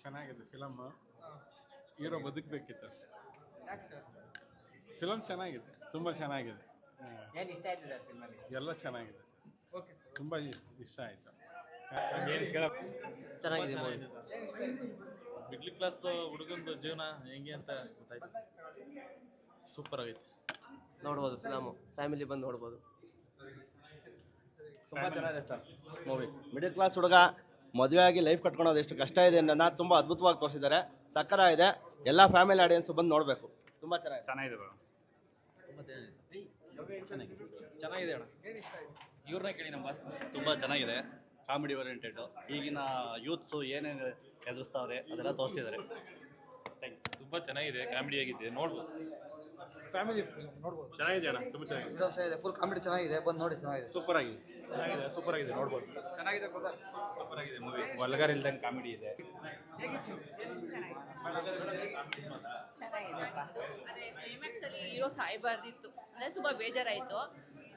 ಚೆನ್ನಾಗಿದೆ film hero ಬದುಕಬೇಕಿತ್ತು ಅಷ್ಟೇ. Film ಚೆನ್ನಾಗಿದೆ ತುಂಬ ಚೆನ್ನಾಗಿದೆ. ಹಾ. ಏನು ಇಷ್ಟ ಆಯ್ತದೆ ಸಿನಿಮಾಲಿ ಎಲ್ಲ ಚೆನ್ನಾಗಿದೆ ಓಕೆ ತುಂಬ ಇಷ್ಟ ಇಷ್ಟ ಆಯಿತು. ಚೆನ್ನಾಗಿದೆ ಮಿಡ್ಲ್ ಕ್ಲಾಸ್ ಹುಡುಗಂದು ಜೀವನ ಹೆಂಗೆ ಅಂತ ಗೊತ್ತಾಯ್ತು ಸೂಪರ್ ಆಗೈತೆ. ನೋಡ್ಬೋದು ಫಿಲಮು ಫ್ಯಾಮಿಲಿ ಬಂದು ನೋಡ್ಬೋದು. ತುಂಬ ಚೆನ್ನಾಗಿದೆ ಸರ್ ಮೂವಿ ಮಿಡಲ್ ಕ್ಲಾಸ್ ಹುಡುಗ ಮದುವೆ ಆಗಿ ಲೈಫ್ ಕಟ್ಕೊಳೋದು ಎಷ್ಟು ಕಷ್ಟ ಇದೆ ಅನ್ನೋದನ್ನ ತುಂಬ ಅದ್ಭುತವಾಗಿ ತೋರಿಸಿದ್ದಾರೆ. ಸಕ್ಕರ ಇದೆ ಎಲ್ಲ ಫ್ಯಾಮಿಲಿ ಆಡಿಯನ್ಸ್ ಬಂದು ನೋಡಬೇಕು. ತುಂಬ ಚೆನ್ನಾಗಿದೆ. ಚೆನ್ನಾಗಿದೆ bro. ಚೆನ್ನಾಗಿದೆ ಅಣ್ಣ. ಏನು ಇಷ್ಟ ಆಯ್ತು ಇವ್ರನ್ನ ಕೇಳಿ ನಮ್ಮ ಬಾಸ್ ತುಂಬ ಚೆನ್ನಾಗಿದೆ. ಕಾಮಿಡಿ ಓರಿಯೆಂಟೆಡ್ ಈಗಿನ ಯೂತ್ಸು ಏನೇನು ಎದುರಿಸ್ತಾವ್ರೆ ಅದೆಲ್ಲ ತೋರಿಸಿದ್ದಾರೆ. ತುಂಬ ಚೆನ್ನಾಗಿದೆ. ಕಾಮಿಡಿ ಆಗಿದೆ ನೋಡ್ಬೋದು. ಫ್ಯಾಮಿಲಿ ನೋಡ್ಬೋದು. ಚೆನ್ನಾಗಿದೆ ಅಣ್ಣ. ತುಂಬ ಚೆನ್ನಾಗಿದೆ. ಫುಲ್ ಕಾಮಿಡಿ ಚೆನ್ನಾಗಿದೆ. ಬಂದು ನೋಡಿ ಚೆನ್ನಾಗಿದೆ. ಸೂಪರ್ ಆಗಿದೆ. ಚೆನ್ನಾಗಿದೆ ಸೂಪರ್ ಆಗಿದೆ ನೋಡ್ಬೋದು. ಚೆನ್ನಾಗಿದೆ ಸೂಪರ್ ಆಗಿದೆ ಮೂವಿ ಒಳಗಾರ ಇಲ್ದಂಗೆ ಕಾಮಿಡಿ ಇದೆ. ಚೆನ್ನಾಗಿದೆಪ್ಪ ಅದೇ ಕ್ಲೈಮ್ಯಾಕ್ಸ್ ಅಲ್ಲಿ ಹೀರೋ ಸಾಯ್ಬಾರ್ದಿತ್ತು ಅಂದ್ರೆ ತುಂಬಾ ಬೇಜಾರಾಯ್ತು.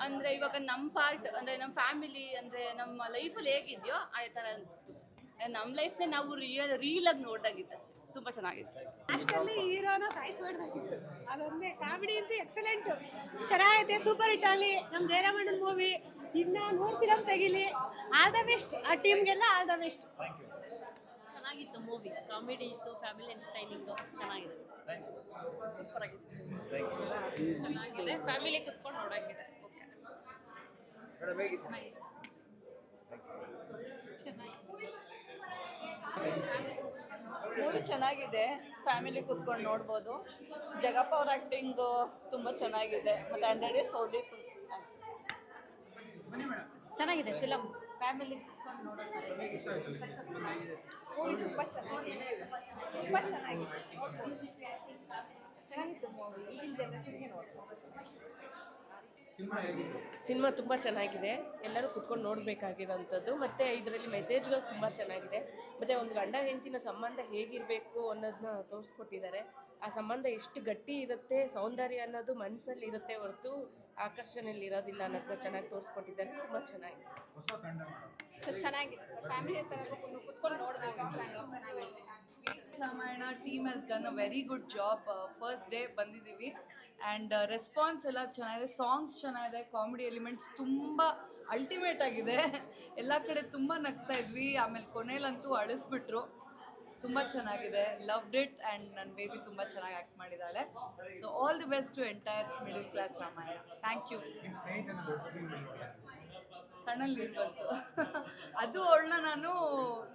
ಅಂದ್ರೆ ಇವಾಗ ನಮ್ಮ ಪಾರ್ಟ್ ಅಂದ್ರೆ ನಮ್ಮ ಫ್ಯಾಮಿಲಿ ಅಂದ್ರೆ ನಮ್ಮ ಲೈಫಲ್ಲಿ ಹೇಗಿದ್ಯೋ ಆ ತರ ಅನಿಸ್ತು. ನಮ್ಮ ಲೈಫ್ನೇ ನಾವು ರಿಯಲ್ ರೀಲ್ ಆಗಿ ನೋಡ್ದಾಗಿತ್ತು ಅಷ್ಟೇ. ತುಂಬಾ ಚೆನ್ನಾಗಿತ್ತು. ಅಷ್ಟರಲ್ಲಿ ಹೀರೋನ ಸಾಯಿಸ್ಬಾರ್ದಾಗಿತ್ತು ಅದೊಂದೇ ಕಾಮಿಡಿ ಅಂತೂ ಎಕ್ಸಲೆಂಟ್ ಚೆನ್ನಾಗೈತೆ ಸೂಪರ್ ಹಿಟ್ ಅಲ್ಲಿ. ನಮ್ಮ ಜಯರಾಮಣ್ಣನ ಮೂವಿ ಇನ್ನ ನೂರು ಫಿಲಮ್ ತೆಗಿಲಿ. ಆಲ್ ದ ಬೆಸ್ಟ್ ಆ ಟೀಮ್ಗೆಲ್ಲ ಆಲ್ ದ ಬೆಸ್ಟ್ ಚೆನ್ನಾಗಿತ್ತು ಮೂವಿ ಕಾಮಿಡಿ ಇತ್ತು ಫ್ಯಾಮಿಲಿ ಎಂಟರ್ಟೈನಿಂಗು ಚೆನ್ನಾಗಿದೆ. ಸೂಪರ್ ಆಗಿದೆ. ಚೆನ್ನಾಗಿದೆ. ಫ್ಯಾಮಿಲಿ ಕುತ್ಕೊಂಡು ನೋಡಂಗಿದೆ ಓಕೆ ಮೂವಿ ಚೆನ್ನಾಗಿದೆ. ಫ್ಯಾಮಿಲಿ ಕುತ್ಕೊಂಡು ನೋಡ್ಬೋದು. ಜಗಪ್ಪ ಅವ್ರ ಆಕ್ಟಿಂಗು ತುಂಬ ಚೆನ್ನಾಗಿದೆ. ಮತ್ತು ಹಂಡ್ರೆಡ್ ಸೋಡಿ ಚೆನ್ನಾಗಿದೆ ಫಿಲಮ್ ಫ್ಯಾಮಿಲಿ ಕುತ್ಕೊಂಡು ಮೂವಿ ತುಂಬ ಚೆನ್ನಾಗಿದೆ. ತುಂಬ ಚೆನ್ನಾಗಿದೆ. ಚೆನ್ನಾಗಿತ್ತು ಮೂವಿ ಈಗಿನ ಜನ್ರೇಷನ್ಗೆ ಸಿನಿಮಾ ತುಂಬ ಚೆನ್ನಾಗಿದೆ. ಎಲ್ಲರೂ ಕುತ್ಕೊಂಡು ನೋಡಬೇಕಾಗಿರೋಂಥದ್ದು. ಮತ್ತು ಇದರಲ್ಲಿ ಮೆಸೇಜ್ಗಳು ತುಂಬ ಚೆನ್ನಾಗಿದೆ. ಮತ್ತು ಒಂದು ಗಂಡ ಹೆಂಡತಿನ ಸಂಬಂಧ ಹೇಗಿರಬೇಕು ಅನ್ನೋದನ್ನ ತೋರಿಸ್ಕೊಟ್ಟಿದ್ದಾರೆ. ಆ ಸಂಬಂಧ ಎಷ್ಟು ಗಟ್ಟಿ ಇರುತ್ತೆ ಸೌಂದರ್ಯ ಅನ್ನೋದು ಮನಸ್ಸಲ್ಲಿ ಇರುತ್ತೆ ಹೊರತು ಆಕರ್ಷಣೆಯಲ್ಲಿ ಇರೋದಿಲ್ಲ ಅನ್ನೋದನ್ನ ಚೆನ್ನಾಗಿ ತೋರಿಸ್ಕೊಟ್ಟಿದ್ದಾರೆ. ತುಂಬ ಚೆನ್ನಾಗಿದೆ. ಹೊಸ ತಂಡ ಸರ್ ಚೆನ್ನಾಗಿದೆ ಸರ್. ಫ್ಯಾಮಿಲಿ ಹತ್ರ ಕುತ್ಕೊಂಡು ನೋಡಿದಾಗ Ramayana team has done a very good job first day ಬಂದಿದ್ದೀವಿ. ಆ್ಯಂಡ್ ರೆಸ್ಪಾನ್ಸ್ ಎಲ್ಲ ಚೆನ್ನಾಗಿದೆ. ಸಾಂಗ್ಸ್ ಚೆನ್ನಾಗಿದೆ. ಕಾಮಿಡಿ ಎಲಿಮೆಂಟ್ಸ್ ತುಂಬ ಅಲ್ಟಿಮೇಟ್ ಆಗಿದೆ. ಎಲ್ಲ ಕಡೆ ತುಂಬ ನಗ್ತಾ ಇದ್ವಿ. ಆಮೇಲೆ ಕೊನೆಯಲ್ಲಂತೂ ಅಳಿಸ್ಬಿಟ್ರು. ತುಂಬ ಚೆನ್ನಾಗಿದೆ. ಲವ್ಡ್ ಇಟ್ ಆ್ಯಂಡ್ ನನ್ನ ಬೇಬಿ ತುಂಬ ಚೆನ್ನಾಗಿ ಆ್ಯಕ್ಟ್ ಮಾಡಿದ್ದಾಳೆ so all the best to entire middle class Ramayana thank you ಕಣ್ಣಲ್ಲಿ ಬಂತು. ಅದು ಅವಳನ್ನ ನಾನು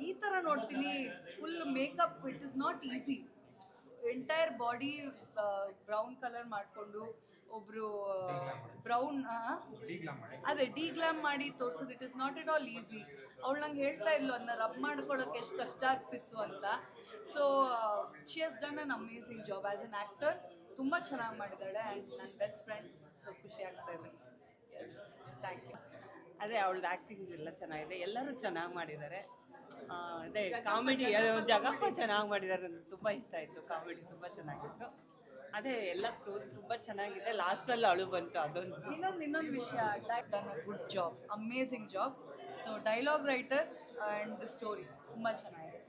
ಈ ಥರ ನೋಡ್ತೀನಿ. Full makeup it is not easy entire body brown colour ಮಾಡಿಕೊಂಡು ಒಬ್ರು ಬ್ರೌನ್ ಅದೇ ಡಿಗ್ಲಾಮ್ ಮಾಡಿ ತೋರ್ಸೋದು. It is not at all easy ಅವಳು ನಂಗೆ ಹೇಳ್ತಾ ಇದ್ಲು ಅದನ್ನ ರಬ್ ಮಾಡ್ಕೊಳ್ಳೋಕೆ ಎಷ್ಟು ಕಷ್ಟ ಆಗ್ತಿತ್ತು ಅಂತ. So she has done an amazing job as an actor ತುಂಬ ಚೆನ್ನಾಗಿ ಮಾಡಿದಾಳೆ ಆ್ಯಂಡ್ ನನ್ನ ಬೆಸ್ಟ್ ಫ್ರೆಂಡ್ ಸೊ ಖುಷಿ ಆಗ್ತಾ ಇದೆ. ಎಸ್ ಥ್ಯಾಂಕ್ ಯು ಅದೇ ಅವಳ ಆ್ಯಕ್ಟಿಂಗ್ ಎಲ್ಲ ಚೆನ್ನಾಗಿದೆ. ಎಲ್ಲರೂ ಚೆನ್ನಾಗಿ ಮಾಡಿದ್ದಾರೆ. ಅದೇ ಕಾಮಿಡಿ ಜಗಪ್ಪ ಚೆನ್ನಾಗಿ ಮಾಡಿದ್ದಾರೆ. ನನಗೆ ತುಂಬ ಇಷ್ಟ ಆಯಿತು. ಕಾಮಿಡಿ ತುಂಬ ಚೆನ್ನಾಗಿತ್ತು. ಅದೇ ಎಲ್ಲ ಸ್ಟೋರಿ ತುಂಬಾ ಚೆನ್ನಾಗಿದೆ. ಲಾಸ್ಟಲ್ಲಿ ಅಳು ಬಂತು ಅದೊಂದು. ಇನ್ನೊಂದು ಇನ್ನೊಂದು ವಿಷಯ done good job amazing job so dialogue writer and the story ತುಂಬಾ ಚೆನ್ನಾಗಿದೆ.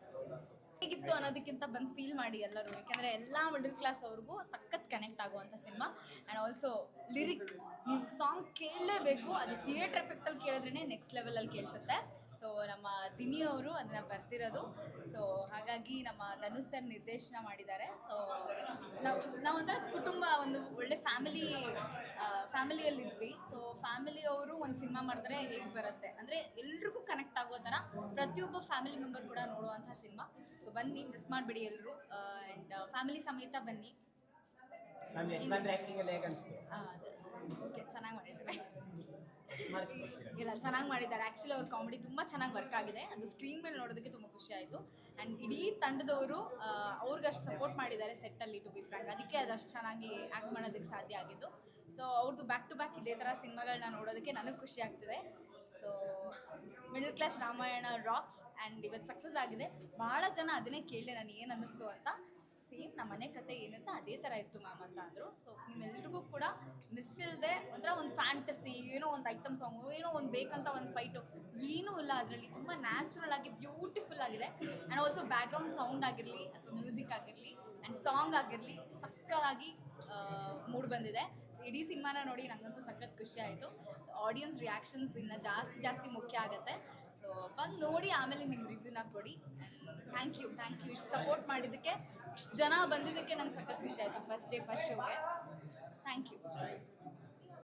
ಹೇಗಿತ್ತು ಅನ್ನೋದಕ್ಕಿಂತ ಬಂದು ಫೀಲ್ ಮಾಡಿ ಎಲ್ಲರೂ. ಯಾಕಂದರೆ ಎಲ್ಲ ಮಿಡಲ್ ಕ್ಲಾಸ್ ಅವ್ರಿಗೂ ಸಖತ್ ಕನೆಕ್ಟ್ ಆಗುವಂಥ ಸಿನಿಮಾ ಆ್ಯಂಡ್ ಆಲ್ಸೋ ಲಿರಿಕ್ ನೀವು ಸಾಂಗ್ ಕೇಳಲೇಬೇಕು ಅದು ಥಿಯೇಟರ್ ಎಫೆಕ್ಟಲ್ಲಿ ಕೇಳಿದ್ರೇ ನೆಕ್ಸ್ಟ್ ಲೆವೆಲಲ್ಲಿ ಕೇಳಿಸುತ್ತೆ. ಸೊ ನಮ್ಮ ದಿನಿ ಅವರು ಅದನ್ನು ಬರ್ತಿರೋದು. ಸೊ ಹಾಗಾಗಿ ನಮ್ಮ ಧನುಷ್ ಸರ್ ನಿರ್ದೇಶನ ಮಾಡಿದ್ದಾರೆ. ಸೊ ನಾವು ನಾವೊಂಥರ ಕುಟುಂಬ ಒಂದು ಒಳ್ಳೆ ಫ್ಯಾಮಿಲಿ ಫ್ಯಾಮಿಲಿಯಲ್ಲಿದ್ವಿ. ಸೊ ಫ್ಯಾಮಿಲಿಯವರು ಒಂದು ಸಿನಿಮಾ ಮಾಡಿದ್ರೆ ಹೇಗೆ ಬರುತ್ತೆ ಅಂದರೆ ಎಲ್ರಿಗೂ ಕನೆಕ್ಟ್ ಆಗೋ ಥರ ಪ್ರತಿಯೊಬ್ಬ ಫ್ಯಾಮಿಲಿ ಮೆಂಬರ್ ಕೂಡ ನೋಡುವಂಥ ಸಿನಿಮಾ. ಸೊ ಬನ್ನಿ ಮಿಸ್ ಮಾಡಬೇಡಿ ಎಲ್ಲರೂ ಆ್ಯಂಡ್ ಫ್ಯಾಮಿಲಿ ಸಮೇತ ಬನ್ನಿ. ಓಕೆ ಚೆನ್ನಾಗಿ ಇಲ್ಲ ಚೆನ್ನಾಗಿ ಮಾಡಿದ್ದಾರೆ. ಆ್ಯಕ್ಚುಲಿ ಅವ್ರ ಕಾಮಿಡಿ ತುಂಬ ಚೆನ್ನಾಗಿ ವರ್ಕ್ ಆಗಿದೆ. ಅದು ಸ್ಕ್ರೀನ್ ಮೇಲೆ ನೋಡೋದಕ್ಕೆ ತುಂಬ ಖುಷಿ ಆಯಿತು. ಆ್ಯಂಡ್ ಇಡೀ ತಂಡದವರು ಅವ್ರಿಗೆ ಅಷ್ಟು ಸಪೋರ್ಟ್ ಮಾಡಿದ್ದಾರೆ ಸೆಟ್ಟಲ್ಲಿ ಟು ಬಿ ಫ್ರಾಂಕ್ ಅದಕ್ಕೆ ಅದಷ್ಟು ಚೆನ್ನಾಗಿ ಆ್ಯಕ್ಟ್ ಮಾಡೋದಕ್ಕೆ ಸಾಧ್ಯ ಆಗಿದ್ದು. ಸೊ ಅವ್ರದ್ದು ಬ್ಯಾಕ್ ಟು ಬ್ಯಾಕ್ ಇದೇ ಥರ ಸಿನಿಮಾಗಳನ್ನ ನೋಡೋದಕ್ಕೆ ನನಗೆ ಖುಷಿ ಆಗ್ತಿದೆ. So middle class Ramayana rocks and ಇವತ್ತು ಸಕ್ಸಸ್ ಆಗಿದೆ. ಭಾಳ ಜನ ಅದನ್ನೇ ಕೇಳಿ ನಾನು ಏನು ಅನ್ನಿಸ್ತು ಅಂತ. ಸೇಮ್ ನಮ್ಮ ಮನೆ ಕತೆ ಏನಿರುತ್ತೆ ಅದೇ ಥರ ಇತ್ತು ಮ್ಯಾಮ್ ಅಂತ ಅಂದರು. ಸೊ ನಿಮ್ಮೆಲ್ರಿಗೂ ಕೂಡ ಮಿಸ್ ಇಲ್ಲದೆ ಒಂಥರ ಒಂದು ಫ್ಯಾನ್ ಒಂದು ಐಟಮ್ ಸಾಂಗು, ಏನೋ ಒಂದು ಬೇಕಂತ ಒಂದು ಫೈಟು ಏನೂ ಇಲ್ಲ ಅದರಲ್ಲಿ. ತುಂಬ ನ್ಯಾಚುರಲ್ ಆಗಿ ಬ್ಯೂಟಿಫುಲ್ ಆಗಿದೆ. ಆ್ಯಂಡ್ ಆಲ್ಸೋ ಬ್ಯಾಕ್ಗ್ರೌಂಡ್ ಸೌಂಡ್ ಆಗಿರಲಿ, ಅಥವಾ ಮ್ಯೂಸಿಕ್ ಆಗಿರಲಿ ಆ್ಯಂಡ್ ಸಾಂಗ್ ಆಗಿರಲಿ, ಸಕ್ಕತ್ತಾಗಿ ಮೂಡ್ ಬಂದಿದೆ. ಇಡೀ ಸಿನಿಮಾನ ನೋಡಿ ನನಗಂತೂ ಸಖತ್ ಖುಷಿ ಆಯಿತು. ಸೊ ಆಡಿಯನ್ಸ್ ರಿಯಾಕ್ಷನ್ಸ್ ಇನ್ನು ಜಾಸ್ತಿ ಜಾಸ್ತಿ ಮುಖ್ಯ ಆಗುತ್ತೆ. ಸೊ ಬಂದು ನೋಡಿ ಆಮೇಲೆ ನಿಮ್ಮ ರಿವ್ಯೂನ ಕೊಡಿ. ಥ್ಯಾಂಕ್ ಯು ಥ್ಯಾಂಕ್ ಯು ಇಷ್ಟು ಸಪೋರ್ಟ್ ಮಾಡಿದ್ದಕ್ಕೆ, ಇಷ್ಟು ಜನ ಬಂದಿದ್ದಕ್ಕೆ ನಂಗೆ ಸಖತ್ ಖುಷಿ ಆಯಿತು. ಫಸ್ಟ್ ಡೇ ಫಸ್ಟ್ ಶೋಗೆ ಥ್ಯಾಂಕ್ ಯು